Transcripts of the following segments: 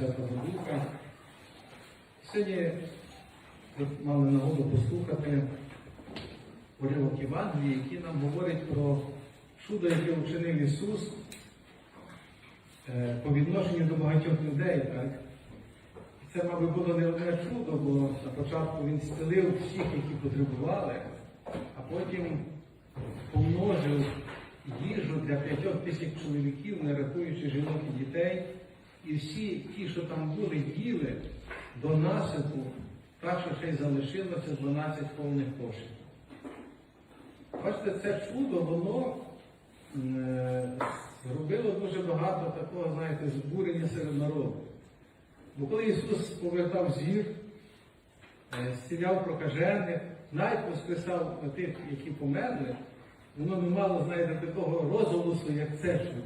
Духа. Сьогодні ми мали нагоду послухати уривок Євангелії, який нам говорить про чудо, яке вчинив Ісус е, по відношенню до багатьох людей. Так? Це, мабуть, було не одне чудо, бо на початку він зцілив всіх, які потребували, а потім помножив їжу для п'ятьох тисяч чоловіків, не рахуючи жінок і дітей. І всі ті, що там були, їли до насипу, так що ще й залишилося 12 повних кошиків. Бачите, це чудо, воно е, зробило дуже багато такого, знаєте, збурення серед народу. Бо коли Ісус повертав зір, е, зціляв прокажених, навіть воскресав тих, які померли, воно не мало, знаєте, такого розголосу, як це чудо.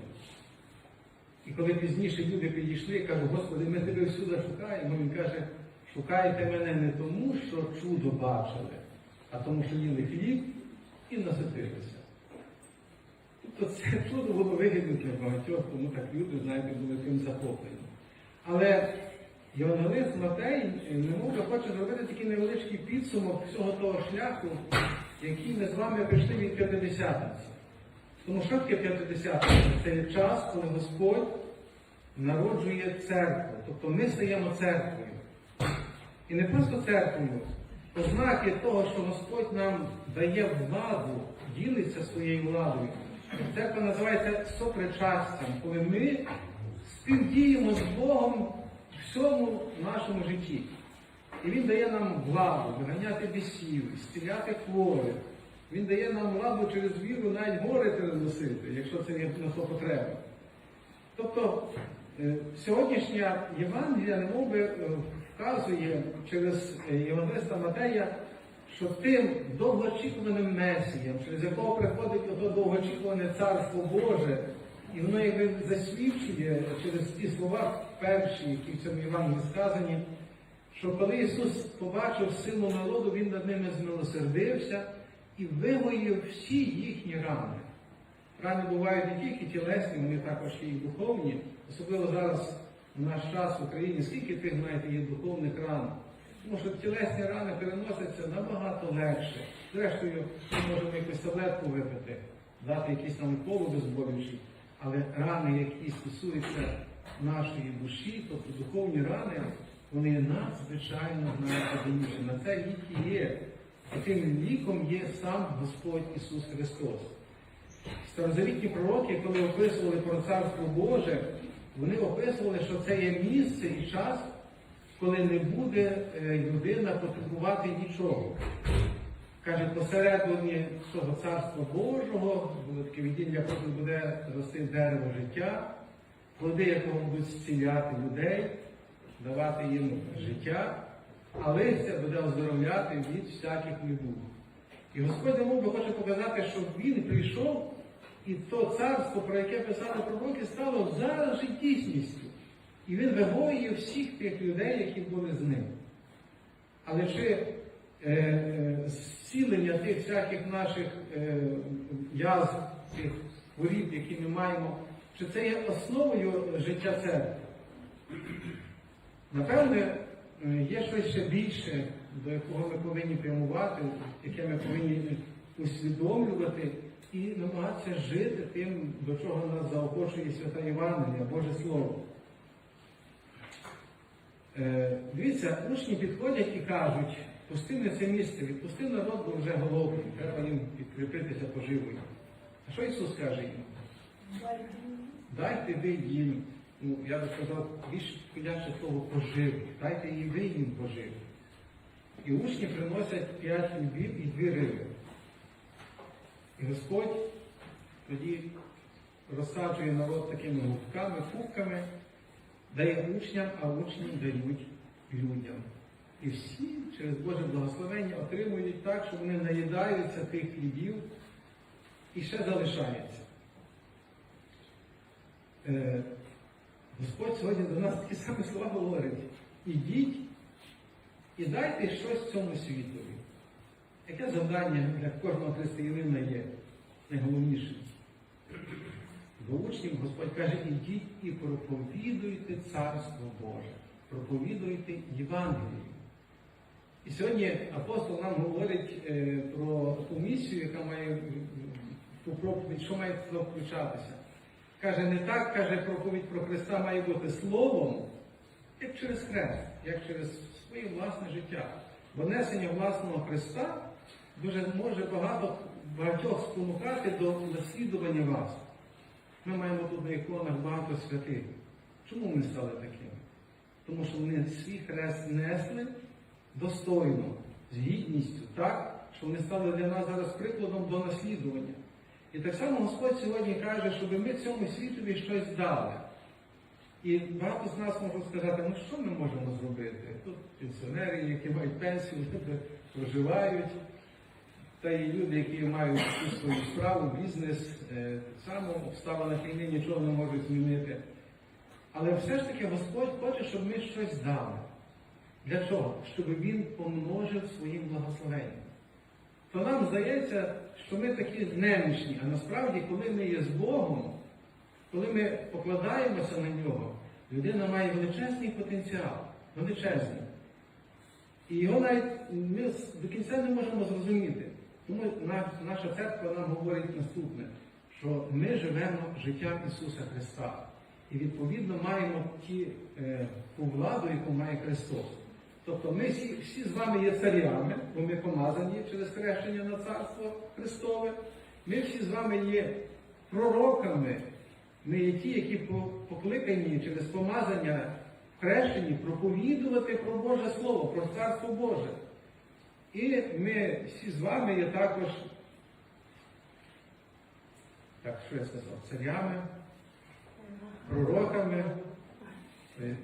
І коли пізніше люди підійшли і кажуть, Господи, ми тебе всюди шукаємо, він каже, шукайте мене не тому, що чудо бачили, а тому, що їли хліб і наситилися. Тобто це чудо було вигідно для багатьох, тому так люди, знаєте, були тим захоплені. Але Євангелист Матей, немов хоче зробити такий невеличкий підсумок всього того шляху, який ми з вами прийшли від п'ятидесятниці. Тому що таке п'ятидесятниця? Це час, коли Господь народжує церкву. Тобто ми стаємо церквою. І не просто церквою. Ознаки того, що Господь нам дає владу, ділиться своєю владою. Церква називається сопричастям, коли ми співдіємо з Богом в всьому нашому житті. І Він дає нам владу, виганяти бісів, зціляти хворих. Він дає нам владу через віру навіть гори переносити, якщо це є на то потреба. Тобто е, сьогоднішня Євангелія немовби е, вказує через е, Євангелиста Матея, що тим довгоочікуваним Месієм, через якого приходить ото довгоочікуване Царство Боже, і воно якби засвідчує через ті слова перші, які в цьому Євангелії сказані, що коли Ісус побачив силу народу, Він над ними змилосердився і вигоїв всі їхні рани. Рани бувають не тільки тілесні, вони також і духовні. Особливо зараз в наш час в Україні, скільки тих, знаєте, є духовних ран. Тому що тілесні рани переносяться набагато легше. Зрештою, ми можемо якусь таблетку випити, дати якісь нам уколи безболючі, але рани, які стосуються нашої душі, тобто духовні рани, вони надзвичайно найподібніші. На це лік і є. Таким ліком є сам Господь Ісус Христос. Старозавітні пророки, коли описували про Царство Боже, вони описували, що це є місце і час, коли не буде людина потребувати нічого. Каже, посередині цього царства Божого буде таке видіння, потім буде рости дерево життя, плоди, якого будуть зціляти людей, давати їм життя, а листя буде оздоровляти від всяких недуг. І Господь мов би хоче показати, що Він прийшов, і то царство, про яке писали пророки, стало зараз життєсністю. І він вигоює всіх тих людей, які були з ним. Але чи е, зцілення тих всяких наших е, язв, тих хворіб, які ми маємо, чи це є основою життя церкви? Напевне, є щось ще більше, до якого ми повинні прямувати, яке ми повинні усвідомлювати і намагатися жити тим, до чого нас заохочує Свята Євангелія, Боже Слово. Е, дивіться, учні підходять і кажуть, пусти на це місце, відпусти народ, бо вже голодний, треба їм підкріпитися поживою. А що Ісус каже їм? Дайте ви їм, ну я би сказав, більш підходяще слово поживу. Дайте і ви їм поживу. І учні приносять п'ять хлібів і дві риби. І Господь тоді розсаджує народ такими губками, кубками, дає учням, а учні дають людям. І всі через Боже благословення отримують так, що вони наїдаються тих хлібів і ще залишається. Господь сьогодні до нас такі самі слова говорить. Ідіть і дайте щось цьому світові. Яке завдання для кожного християнина є найголовніше? до учнів Господь каже, ідіть і проповідуйте Царство Боже, проповідуйте Євангелію. І сьогодні апостол нам говорить е, про ту місію, яка має що має включатися. Каже, не так, каже, проповідь про Христа має бути словом, як через хрест, як через своє власне життя. Бо несення власного Христа дуже може багато багатьох спонукати до наслідування вас. Ми маємо тут на іконах багато святих. Чому вони стали такими? Тому що вони свій хрест несли достойно, з гідністю, так, що вони стали для нас зараз прикладом до наслідування. І так само Господь сьогодні каже, щоб ми цьому світові щось дали. І багато з нас можуть сказати, ну що ми можемо зробити? Тут пенсіонери, які мають пенсію, люди проживають, та і люди, які мають якусь свою справу, бізнес, е, так само в війни нічого не можуть змінити. Але все ж таки Господь хоче, щоб ми щось дали. Для чого? Щоб Він помножив своїм благословенням. То нам здається, що ми такі немічні, а насправді, коли ми є з Богом, коли ми покладаємося на нього, людина має величезний потенціал, величезний. І його навіть ми до кінця не можемо зрозуміти. Тому наша церква нам говорить наступне, що ми живемо життям Ісуса Христа. І відповідно маємо ті, е, ту владу, яку має Христос. Тобто ми всі, всі з вами є царями, бо ми помазані через хрещення на Царство Христове. Ми всі з вами є пророками. Ми є ті, які покликані через помазання в хрещенні проповідувати про Боже Слово, про Царство Боже. І ми всі з вами є також, так що я сказав, царями, пророками.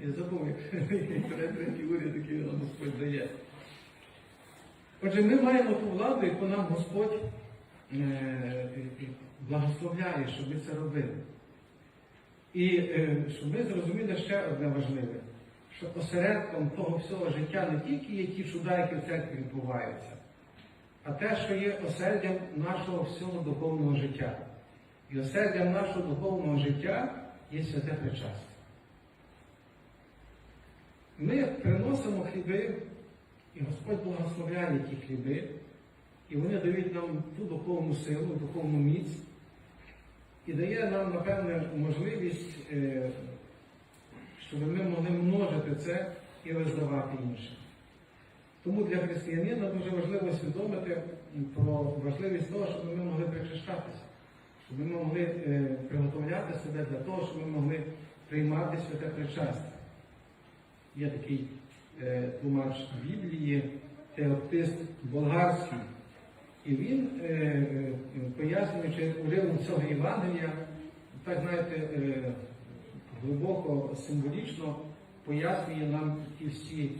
Я забув, як третій уряд, який нам Господь дає. Отже, ми маємо ту владу, яку нам Господь е, благословляє, щоб ми це робили. І е, щоб ми зрозуміли ще одне важливе, що осередком того всього життя не тільки є ті чуда, які в церкві відбуваються, а те, що є осердям нашого всього духовного життя. І осердям нашого духовного життя є святе причастя. Ми приносимо хліби, і Господь благословляє ті хліби, і вони дають нам ту духовну силу, духовну міць, і дає нам, напевне, можливість, е, щоб ми могли множити це і роздавати іншим. Тому для християнина дуже важливо усвідомити про важливість того, щоб ми могли причащатися, щоб ми могли е, приготовляти себе для того, щоб ми могли приймати святе причастя. Є такий е, тлумач Біблії, теоптист болгарський. І він, е, е, пояснюючи уривок цього Євангелія, так знаєте, е, глибоко символічно пояснює нам ті всі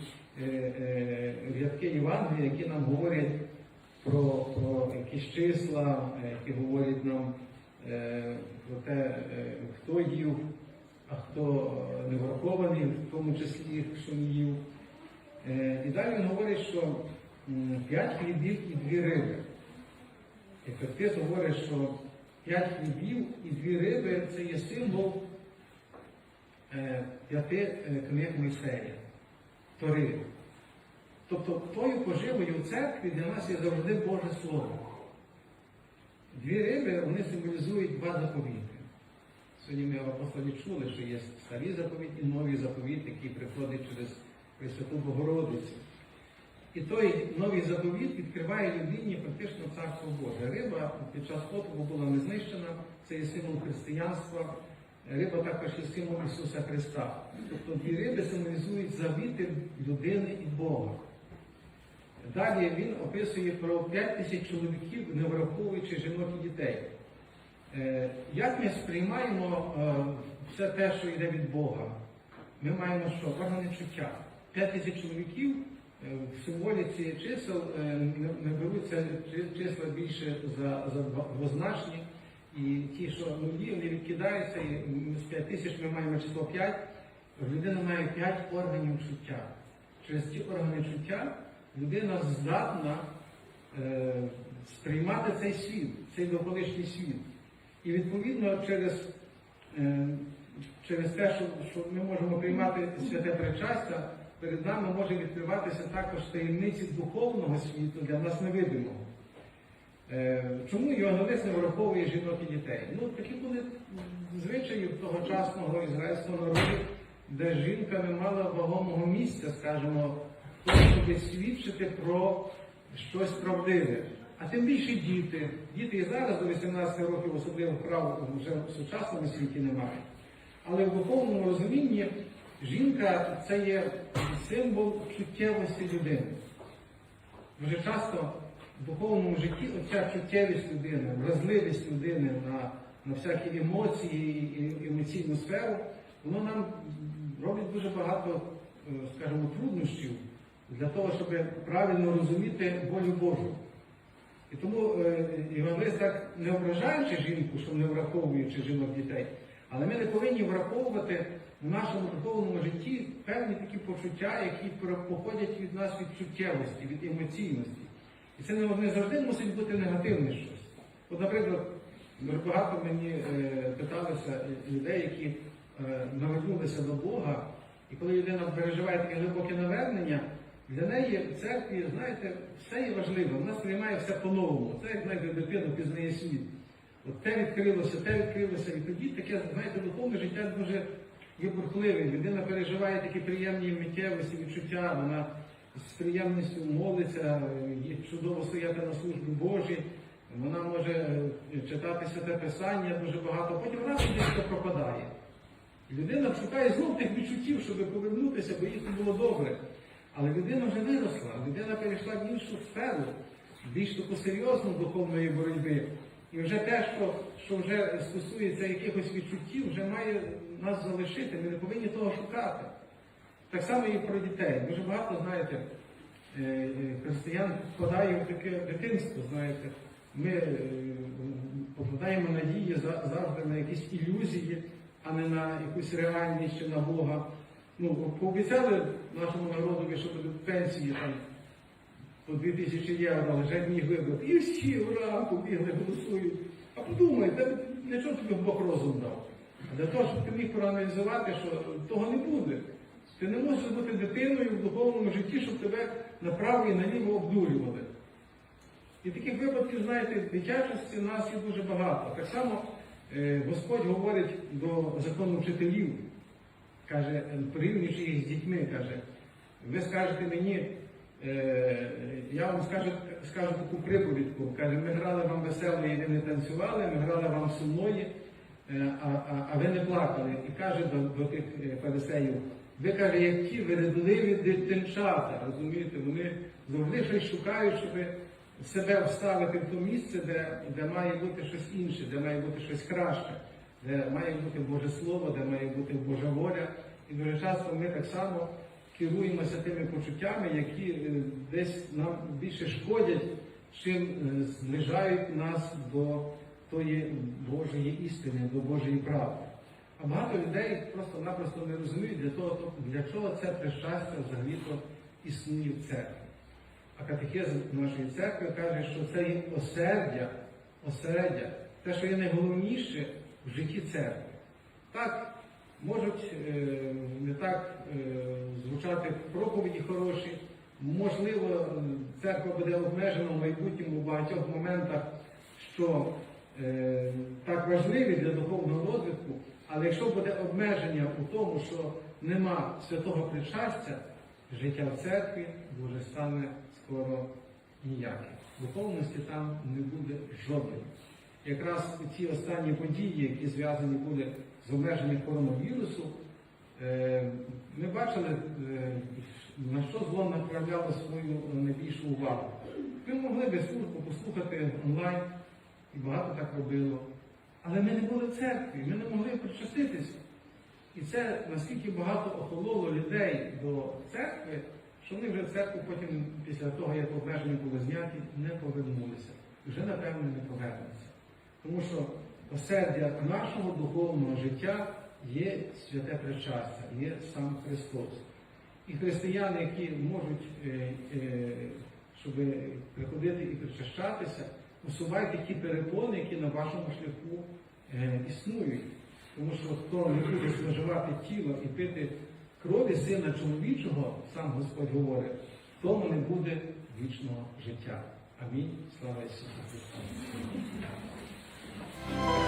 е, е, рядки Євангелія, які нам говорять про, про якісь числа, е, які говорять нам е, про те, е, хто їв а хто не врахований, в тому числі, що не їв. Е, І далі він говорить, що п'ять хлібів і дві риби. І Христос говорить, що п'ять хлібів і дві риби це є символ е, п'яти е, книг Мойсея, Тори. Тобто тою поживою в церкві для нас є завжди Боже Слово. Дві риби вони символізують два заповіти. Сьогодні ми в апостолі чули, що є старі заповіт і нові заповіт, який приходить через Пресвяту Богородицю. І той новий заповіт відкриває людині фактично царство Боже. Риба під час потопу була не знищена, це є символ християнства. Риба також є символ Ісуса Христа. Тобто дві риби символізують завіти людини і Бога. Далі він описує про 5 тисяч чоловіків, не враховуючи жінок і дітей. Е, Як ми сприймаємо е, все те, що йде від Бога? Ми маємо що? Органи чуття. 5 тисяч чоловіків е, в символіці чисел не беруться числа більше за, за двозначні. І ті, що нулі, вони відкидаються, і з 5 тисяч ми маємо число 5. Людина має 5 органів чуття. Через ці органи чуття людина здатна е, сприймати цей світ, цей довколишній світ. І відповідно через е, через те, що, що ми можемо приймати святе причастя, перед нами може відкриватися також таємниці духовного світу для нас невидимого. Е, Чому Євангелист не враховує жінок і дітей? Ну, такі були звичаї тогочасного ізраїльського народу, де жінка не мала вагомого місця, скажімо, щоб свідчити про щось правдиве. А тим більше діти. Діти і зараз до 18 років особливо прав вже в сучасному світі немає. Але в духовному розумінні жінка це є символ чуттєвості людини. Дуже часто в духовному житті оця чуттєвість людини, вразливість людини на, на всякі емоції і емоційну сферу, воно нам робить дуже багато, е, скажімо, труднощів для того, щоб правильно розуміти волю Божу. І тому е, Євангелист так не ображаючи жінку, що не враховуючи жінок дітей, але ми не повинні враховувати в нашому духовному житті певні такі почуття, які походять від нас від чуттєвості, від емоційності. І це не, не завжди мусить бути негативне щось. От, наприклад, багато мені е, питалися людей, які е, навернулися до Бога, і коли людина переживає таке глибоке навернення, для неї в церкві, знаєте, все є важливе, вона сприймає все по-новому. Це як знаєте, дитина пізнає світ. От те відкрилося, те відкрилося, і тоді таке, знаєте, духовне життя дуже є бурхливе. Людина переживає такі приємні миттєвості, відчуття, вона з приємністю молиться, чудово стояти на службі Божій, вона може е, читати святе Писання дуже багато, потім раз десь це пропадає. Людина шукає знов тих відчуттів, щоб повернутися, бо їй це було добре. Але людина вже виросла, людина перейшла в іншу сферу, більш таку серйозну духовної боротьби. І вже те, що, що вже стосується якихось відчуттів, вже має нас залишити. Ми не повинні того шукати. Так само і про дітей. Дуже багато, знаєте, е, е, християн вкладає в таке дитинство, знаєте. Ми е, покладаємо надії завжди на якісь ілюзії, а не на якусь реальність чи на Бога. Ну, пообіцяли нашому народові, що будуть пенсії там по 2000 євро, вже дні вибрати. І всі ура, побігли, голосують. А подумай, та для чого тобі Бог розум дав? Для того, щоб ти міг проаналізувати, що того не буде. Ти не можеш бути дитиною в духовному житті, щоб тебе направо і наліво обдурювали. І таких випадків, знаєте, дитячості нас є дуже багато. Так само е, Господь говорить до закону вчителів, каже, порівнюючи їх з дітьми, каже, ви скажете мені, е, я вам скажу, скажу таку приповідку, каже, ми грали вам веселої, ви не танцювали, ми грали вам сумної, е, а, а, а ви не плакали. І каже до, до тих е, фарисеїв, ви каже, як ті вередливі дитинчата, розумієте, вони завжди щось шукають, щоб себе вставити в то місце, де, де має бути щось інше, де має бути щось краще, де має бути Боже Слово, де має бути Божа воля. І дуже часто ми так само керуємося тими почуттями, які е, десь нам більше шкодять, чим е, зближають нас до тої Божої істини, до Божої правди. А багато людей просто-напросто не розуміють для того, для чого це прищастя взагалі-то існує в церкві. А катехизм нашої церкви каже, що це є осердя, осереддя, те, що є найголовніше в житті церкви. Так, можуть е, не так е, звучати проповіді хороші, можливо, церква буде обмежена в майбутньому в багатьох моментах, що е, так важливі для духовного розвитку, але якщо буде обмеження у тому, що нема святого причастя, життя в церкві дуже стане скоро ніяке. Духовності там не буде жодної. Якраз ці останні події, які зв'язані були з обмеженням коронавірусу, е, ми бачили, е, на що зло направляло свою найбільшу увагу. Ми могли би службу послухати онлайн, і багато так робило. Але ми не були в церкві, ми не могли причаститися. І це наскільки багато охололо людей до церкви, що вони вже в церкву потім, після того, як обмеження були зняті, не повернулися. Вже, напевно, не повернуться. Тому що осердя нашого духовного життя є святе причастя, є сам Христос. І християни, які можуть, е, е, щоб приходити і причащатися, усувайте ті перепони, які на вашому шляху е, існують. Тому що хто не буде споживати тіло і пити крові сина чоловічого, сам Господь говорить, тому не буде вічного життя. Амінь. Слава Ісусу Христу. Música